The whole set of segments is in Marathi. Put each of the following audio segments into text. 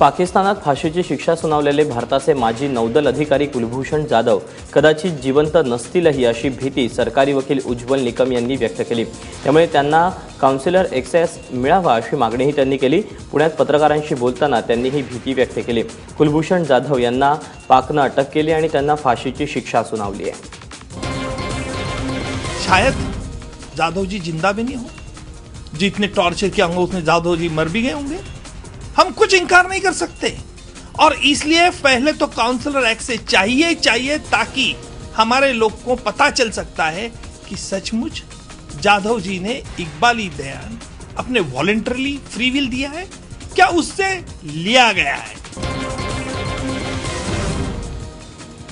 पाकिस्तानात फाशीची शिक्षा सुनावलेले भारताचे माजी नौदल अधिकारी कुलभूषण जाधव कदाचित जिवंत नसतीलही अशी भीती सरकारी वकील उज्ज्वल निकम यांनी व्यक्त केली. त्यामुळे त्यांना काउन्सिलर एक्सेस मिळावा अशी मागणीही त्यांनी केली. पुण्यात पत्रकारांशी बोलताना त्यांनी ही भीती व्यक्त केली. कुलभूषण जाधव यांना पाकनं अटक केली आणि त्यांना फाशीची शिक्षा सुनावली आहे. शायद जाधव जी जिंदा भी नहीं हो जितने टॉर्चर के अंग उसने जाधव जी मर भी गए होंगे. हम कुछ इनकार नहीं कर सकते। और इसलिए पहले तो काउंसलर एक्ट से चाहिए चाहिए ताकि हमारे लोग को पता चल सकता है कि सचमुच जाधव जी ने इकबाली बयान अपने वॉलेंटरली फ्री विल दिया है। क्या उससे लिया गया है?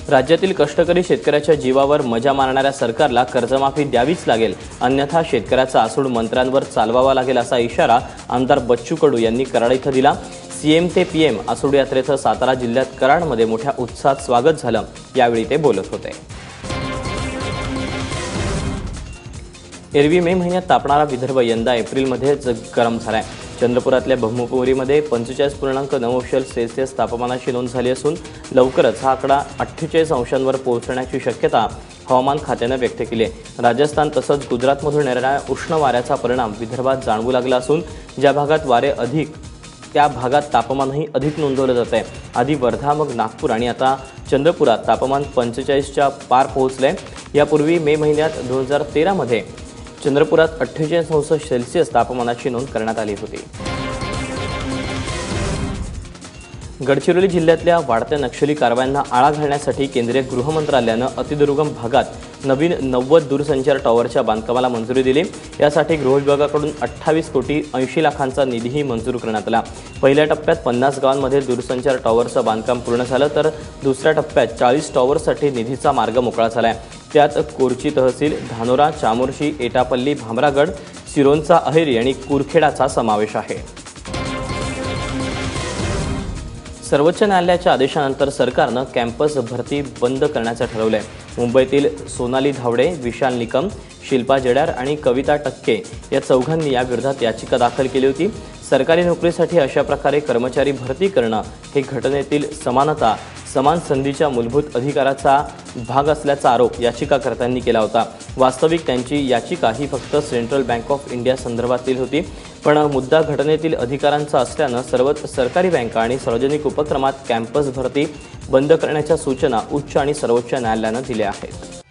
राज्यातील कष्टकरी शेतकऱ्याच्या जीवावर मजा मारणाऱ्या सरकारला कर्जमाफी द्यावीच लागेल. अन्यथा शेतकऱ्याचा आसूड मंत्र्यांवर चालवावा लागेल असा इशारा आमदार बच्चू कडू यांनी कराड इथं दिला. सीएम ते पीएम आसूड यात्रेचं सातारा जिल्ह्यात कराडमध्ये मोठ्या उत्साहात स्वागत झालं. यावेळी ते बोलत होते. एरवी मे महिन्यात तापणारा विदर्भ यंदा एप्रिलमध्येच गरम झाला आहे चंद्रपुरातल्या ब्रह्मपुरीमध्ये पंचेचाळीस पूर्णांक नऊ अंश सेल्सिअस तापमानाची नोंद झाली असून लवकरच हा आकडा अठ्ठेचाळीस अंशांवर पोहोचण्याची शक्यता हवामान खात्यानं व्यक्त केली आहे. राजस्थान तसंच गुजरातमधून येणाऱ्या उष्ण वाऱ्याचा परिणाम विदर्भात जाणवू लागला असून ज्या भागात वारे अधिक त्या भागात तापमानही अधिक नोंदवलं जात आहे. आधी वर्धा मग नागपूर आणि आता चंद्रपुरात तापमान पंचेचाळीसच्या पार पोहोचलं आहे यापूर्वी मे महिन्यात दोन हजार तेरामध्ये चंद्रपुरात अठ्ठेचाळीस अंश सेल्सिअस तापमानाची नोंद करण्यात आली होती. गडचिरोली जिल्ह्यातल्या वाढत्या नक्षली कारवायांना आळा घालण्यासाठी केंद्रीय गृह मंत्रालयानं अतिदुर्गम भागात नवीन नव्वद दूरसंचार टॉवरच्या बांधकामाला मंजुरी दिली. यासाठी गृह विभागाकडून अठ्ठावीस कोटी ऐंशी लाखांचा निधीही मंजूर करण्यात आला. पहिल्या टप्प्यात पन्नास गावांमध्ये दूरसंचार टॉवरचं बांधकाम पूर्ण झालं तर दुसऱ्या टप्प्यात चाळीस टॉवरसाठी निधीचा मार्ग मोकळा झाला आहे त्यात कोरची तहसील धानोरा चामोर्शी एटापल्ली भामरागड सिरोंचा अहेरी आणि कुरखेडाचा समावेश आहे. सर्वोच्च न्यायालयाच्या आदेशानंतर सरकारनं कॅम्पस भरती बंद करण्याचं ठरवलंय. मुंबईतील सोनाली धावडे विशाल निकम शिल्पा जड्यार आणि कविता टक्के या चौघांनी या विरोधात याचिका दाखल केली होती. सरकारी नोकरीसाठी अशा प्रकारे कर्मचारी भरती करणं हे घटनेतील समानता समान संधीच्या मूलभूत अधिकाराचा भाग असल्याचा आरोप याचिकाकर्त्यांनी केला होता. वास्तविक त्यांची याचिका ही फक्त सेंट्रल बँक ऑफ इंडिया संदर्भातील होती. पण मुद्दा घटनेतील अधिकारांचा असल्यानं सर्वच सरकारी बँका आणि सार्वजनिक उपक्रमात कॅम्पस भरती बंद करण्याच्या सूचना उच्च आणि सर्वोच्च न्यायालयानं दिल्या आहेत.